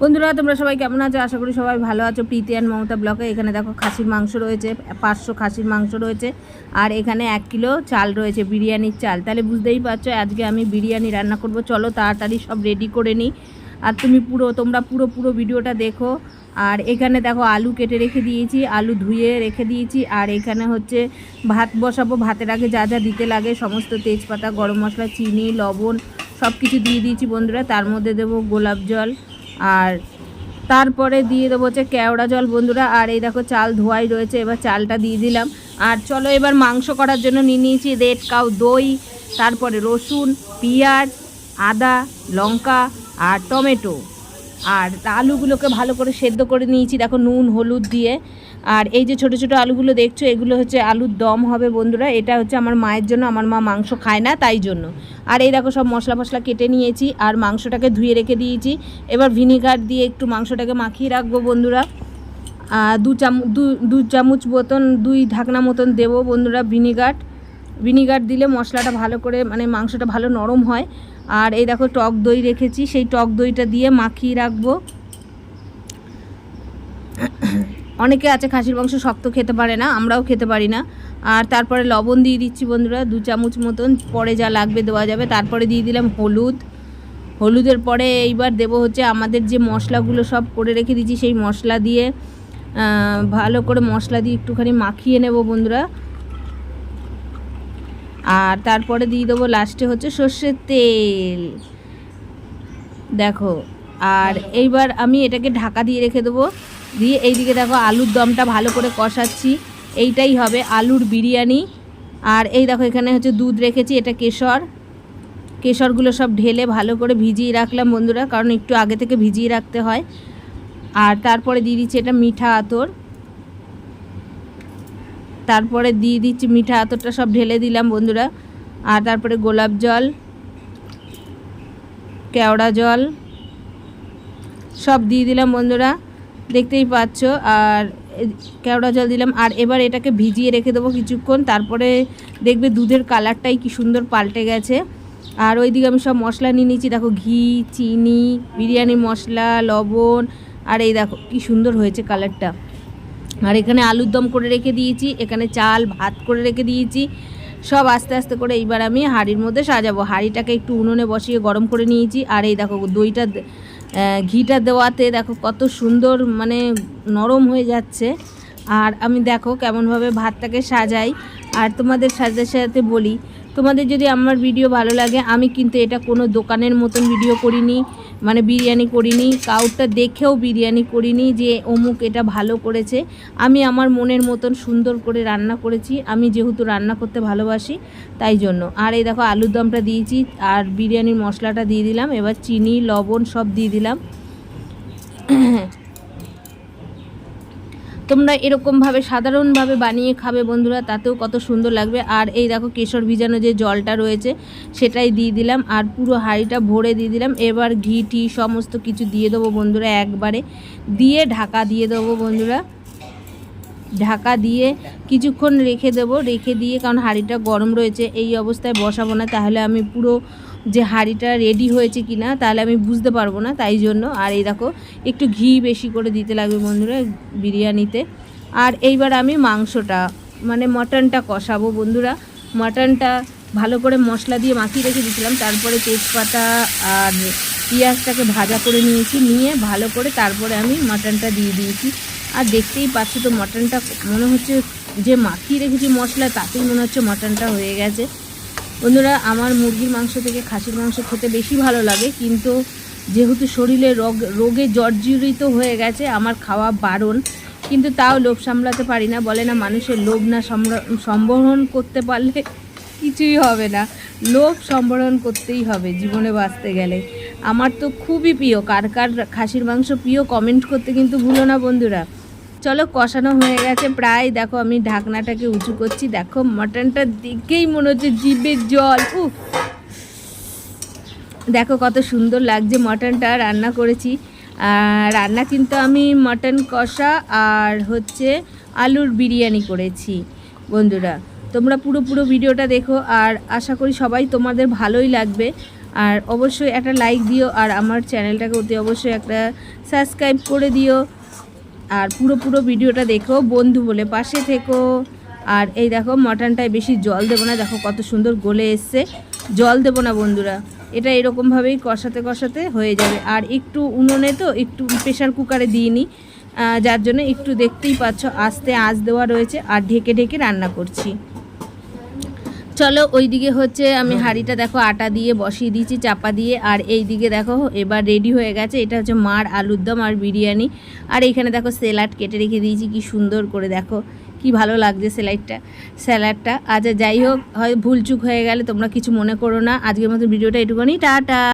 বন্ধুরা, তোমরা সবাই কেমন আছো? আশা করি সবাই ভালো আছো। প্রীতি অ্যান্ড মমতা ব্লকে এখানে দেখো খাসির মাংস রয়েছে, পাঁচশো খাসির মাংস রয়েছে, আর এখানে এক কিলো চাল রয়েছে, বিরিয়ানির চাল। তাহলে বুঝতেই পারছ, আজকে আমি বিরিয়ানি রান্না করব। চলো তাড়াতাড়ি সব রেডি করে নিই। আর তুমি পুরো, তোমরা পুরো পুরো ভিডিওটা দেখো। আর এখানে দেখো আলু কেটে রেখে দিয়েছি, আলু ধুয়ে রেখে দিয়েছি। আর এখানে হচ্ছে ভাত বসাবো। ভাতের আগে যা যা দিতে লাগে, সমস্ত তেজপাতা, গরম মশলা, চিনি, লবণ সব কিছু দিয়ে দিয়েছি বন্ধুরা। তার মধ্যে দেবো গোলাপ জল আর তারপরে দিয়ে দেবো হচ্ছে কেওড়া জল, বন্ধুরা। আর এই দেখো চাল ধোয়াই রয়েছে, এবার চালটা দিয়ে দিলাম। আর চলো এবার মাংস করার জন্য নিয়ে নিয়েছি রেড কাউ দই, তারপরে রসুন, পেঁয়াজ, আদা, লঙ্কা আর টমেটো। আর আলুগুলোকে ভালো করে সেদ্ধ করে নিয়েছি, দেখো নুন, হলুদ দিয়ে। আর এই যে ছোট ছোট আলুগুলো দেখছ, এগুলো হচ্ছে আলুর দম হবে বন্ধুরা। এটা হচ্ছে আমার মায়ের জন্য, আমার মা মাংস খায় না তাই জন্য। আর এই দেখো সব মশলা ফসলা কেটে নিয়েছি আর মাংসটাকে ধুয়ে রেখে দিয়েছি। এবার ভিনিগার দিয়ে একটু মাংসটাকে মাখিয়ে রাখব বন্ধুরা। দু চামচ দু চামচ মতন, দুই ঢাকনা মতন দেবো বন্ধুরা ভিনিগার। ভিনিগার দিলে মশলাটা ভালো করে মানে মাংসটা ভালো নরম হয়। আর এই দেখো টক দই রেখেছি, সেই টক দইটা দিয়ে মাখিয়ে রাখব। অনেকে আছে খাসির মাংস শক্ত খেতে পারে না, আমরাও খেতে পারি না। আর তারপরে লবণ দিয়ে দিচ্ছি বন্ধুরা, দু চামচ মতন। পরে যা লাগবে দেওয়া যাবে। তারপরে দিয়ে দিলাম হলুদ। হলুদের পরে এইবার দেব হচ্ছে আমাদের যে মশলাগুলো সব করে রেখে দিচ্ছি সেই মশলা দিয়ে ভালো করে মশলা দিয়ে একটুখানি মাখিয়ে নেব বন্ধুরা। আর তারপরে দিয়ে দেবো লাস্টে হচ্ছে সর্ষের তেল। দেখো, আর এইবার আমি এটাকে ঢাকা দিয়ে রেখে দেবো। দিয়ে এইদিকে দেখো আলুর দমটা ভালো করে কষাচ্ছি। এইটাই হবে আলুর বিরিয়ানি। আর এই দেখো এখানে হচ্ছে দুধ রেখেছি, এটা কেশর। কেশরগুলো সব ঢেলে ভালো করে ভিজিয়ে রাখলাম বন্ধুরা, কারণ একটু আগে থেকে ভিজিয়ে রাখতে হয়। আর তারপরে দিয়ে দিচ্ছি এটা মিঠা আতর। তারপরে দিয়ে দিচ্ছি মিঠা আতরটা সব ঢেলে দিলাম বন্ধুরা। আর তারপরে গোলাপ জল, কেওড়া জল, সব দিয়ে দিলাম বন্ধুরা। দেখতেই পাচ্ছ। আর কেওড়া জল দিলাম। আর এবার এটাকে ভিজিয়ে রেখে দেবো কিছুক্ষণ। তারপরে দেখবে দুধের কালারটাই কি সুন্দর পাল্টে গেছে। আর ওইদিকে আমি সব মশলা নিয়ে নিয়েছি। দেখো ঘি, চিনি, বিরিয়ানি মশলা, লবণ। আর এই দেখো কি সুন্দর হয়েছে কালারটা। আর এখানে আলুর দম করে রেখে দিয়েছি। এখানে চাল, ভাত করে রেখে দিয়েছি। সব আস্তে আস্তে করে এইবার আমি হাঁড়ির মধ্যে সাজাবো। হাঁড়িটাকে একটু উনুনে বসিয়ে গরম করে নিয়েছি। আর এই দেখো দইটা ঘিটা দেওয়াতে দেখো কত সুন্দর মানে নরম হয়ে যাচ্ছে। আর আমি দেখো কেমনভাবে ভাতটাকে সাজাই। আর তোমাদের সাজাতে সাজাতে বলি, তোমাদের যদি আমার ভিডিও ভালো লাগে, আমি কিন্তু এটা কোনো দোকানের মতন ভিডিও করিনি মানে বিরিয়ানি করিনি কাউটা দেখেও বিরিয়ানি করিনি যে অমুক এটা ভালো করেছে। আমি আমার মনের মতন সুন্দর করে রান্না করেছি, আমি যেহেতু রান্না করতে ভালোবাসি তাই জন্য। আর এই দেখো আলুর দমটা দিয়েছি, আর বিরিয়ানির মশলাটা দিয়ে দিলাম, এবার চিনি, লবণ সব দিয়ে দিলাম। তোমরা এরকমভাবে সাধারণভাবে বানিয়ে খাবে বন্ধুরা, তাতেও কত সুন্দর লাগবে। আর এই দেখো কেশর ভিজানো যে জলটা রয়েছে, সেটাই দিয়ে দিলাম। আর পুরো হাঁড়িটা ভরে দিয়ে দিলাম। এবার ঘি, টি, সমস্ত কিছু দিয়ে দেবো বন্ধুরা একবারে। দিয়ে ঢাকা দিয়ে দেবো বন্ধুরা। ঢাকা দিয়ে কিছুক্ষণ রেখে দেবো। রেখে দিয়ে, কারণ হাঁড়িটা গরম রয়েছে, এই অবস্থায় বসাবো না। তাহলে আমি পুরো যে হাঁড়িটা রেডি হয়েছে কি না তাহলে আমি বুঝতে পারব না, তাই জন্য। আর এই দেখো, একটু ঘি বেশি করে দিতে লাগবে বন্ধুরা বিরিয়ানিতে। আর এইবার আমি মাংসটা মানে মটনটা কষাবো বন্ধুরা। মটনটা ভালো করে মশলা দিয়ে মাখিয়ে রেখে দিয়েছিলাম, তারপরে তেজপাতা আর পেঁয়াজটাকে ভাজা করে নিয়েছি, নিয়ে ভালো করে তারপরে আমি মটনটা দিয়ে দিয়েছি। আর দেখতেই পাচ্ছি তো মটনটা মনে হচ্ছে যে মাখিয়ে রেখেছি মশলা, তাতেই মনে হচ্ছে মটনটা হয়ে গেছে। বন্ধুরা, আমার মুরগির মাংস থেকে খাসির মাংস খেতে বেশি ভালো লাগে, কিন্তু যেহেতু শরীরে রোগ, রোগে জর্জরিত হয়ে গেছে, আমার খাওয়া বারণ। কিন্তু তাও লোভ সামলাতে পারি না, বলে না মানুষের লোভ না সম্বরণ করতে পারলে কিছুই হবে না। লোভ সম্বরণ করতেই হবে জীবনে বাঁচতে গেলে। আমার তো খুবই প্রিয়, কার কার খাসির মাংস প্রিয় কমেন্ট করতে কিন্তু ভুলো না বন্ধুরা। চলো কষানো হয়ে গেছে প্রায়। দেখো আমি ঢাকনাটাকে উঁচু করছি। দেখো মাটনটা দেখেই মনে হচ্ছে জিভের জল। উফ। দেখো কত সুন্দর লাগছে মটনটা রান্না করেছি। আর রান্না কিন্তু আমি মটন কষা আর হচ্ছে আলুর বিরিয়ানি করেছি। বন্ধুরা, তোমরা পুরো পুরো ভিডিওটা দেখো আর আশা করি সবাই তোমাদের ভালোই লাগবে। আর অবশ্যই একটা লাইক দিও আর আমার চ্যানেলটাকে অতি অবশ্যই একটা সাবস্ক্রাইব করে দিও। আর পুরো পুরো ভিডিওটা দেখো, বন্ধু বলে পাশে থেকো। আর এই দেখো, মটনটায় বেশি জল দেবো না, দেখো কত সুন্দর গলে এসছে। জল দেবো না, বন্ধুরা। এটা এরকমভাবেই কষাতে কষাতে হয়ে যাবে। আর একটু উনুনে তো একটু প্রেশার কুকারে দিইনি যার জন্য একটু দেখতেই পাচ্ছ, আস্তে আঁচ দেওয়া রয়েছে, আর ঢেকে ঢেকে রান্না করছি। চলো ওই দিকে হচ্ছে আমি হাঁড়িটা দেখো আটা দিয়ে বসিয়ে দিয়েছি, চাপা দিয়ে। আর এই দিকে দেখো, এবার রেডি হয়ে গেছে। এটা হচ্ছে মার আলুর দম আর বিরিয়ানি। আর এখানে দেখো স্যালাড কেটে রেখে দিয়েছি, কি সুন্দর করে দেখো। কি ভালো লাগছে স্যালাডটা স্যালাডটা আচ্ছা যাই হোক, হয় ভুলচুক হয়ে গেলে তোমরা কিছু মনে করো না। আজকের মতো ভিডিওটা এটুকুনি। টাটা!